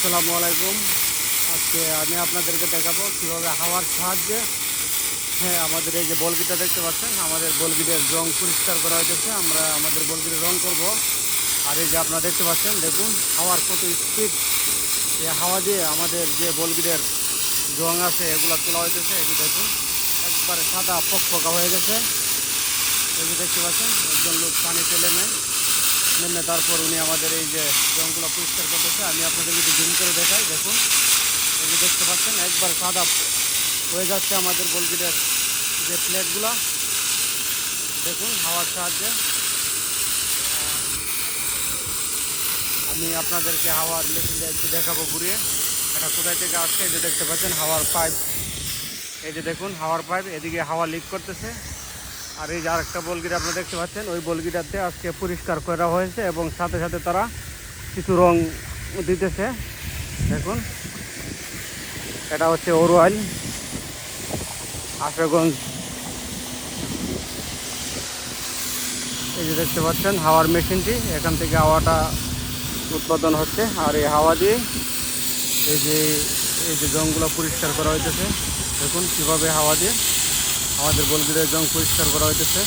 আসসালামু আলাইকুম। আজকে আমি আপনাদেরকে দেখাবো কীভাবে হাওয়ার সাহায্যে হ্যাঁ আমাদের এই যে বলগিটা দেখতে পাচ্ছেন, আমাদের বলগিটের রং পরিষ্কার করা হয়েছে আমরা আমাদের বলগিটের রং করব। আর এই যে আপনারা দেখতে পাচ্ছেন, দেখুন, হাওয়ার কত স্পিড এই হাওয়া দিয়ে আমাদের যে বলগিটের রং আছে, এগুলো তোলা হয়েছে যে দেখুন, একবারে সাদা ফকফকা হয়ে গেছে। এই যে দেখতে পাচ্ছেন, একজন লোক পানিতে নেমে নেমে তারপর উনি আমাদের এই যে রঙগুলো পরিষ্কার করতেছে, আমি আপনাদের যদি জুম করে দেখাই, দেখুন। এই দেখতে পাচ্ছেন, একবার সাদা হয়ে যাচ্ছে আমাদের বলগিটের যে প্লেটগুলো। দেখুন, হাওয়ার সাহায্যে। আমি আপনাদেরকে হাওয়ার একটু দেখাবো ঘুরিয়ে। এটা কোথায় থেকে আসছে? এই যে দেখতে পাচ্ছেন, হাওয়ার পাইপ। এই যে দেখুন, হাওয়ার পাইপ, এদিকে হাওয়া লিক করতেছে। আর এই যে আরেকটা বলগিটা আপনারা দেখতে পাচ্ছেন, ওই বলগিটাতে আজকে পরিষ্কার করা হয়েছে এবং সাথে সাথে তারা কিছু রং দিতেছে। দেখুন, এটা হচ্ছে ওরওয়াইল আশাগঞ্জ এই যে দেখতে পাচ্ছেন, হাওয়ার মেশিনটি, এখান থেকে হাওয়াটা উৎপাদন হচ্ছে। আর এই হাওয়া দিয়ে এই যে এই যে জংগুলো পরিষ্কার করা হইতেছে। দেখুন কীভাবে হাওয়া দিয়ে আমাদের বলগিরের জং পরিষ্কার করা হইতেছে।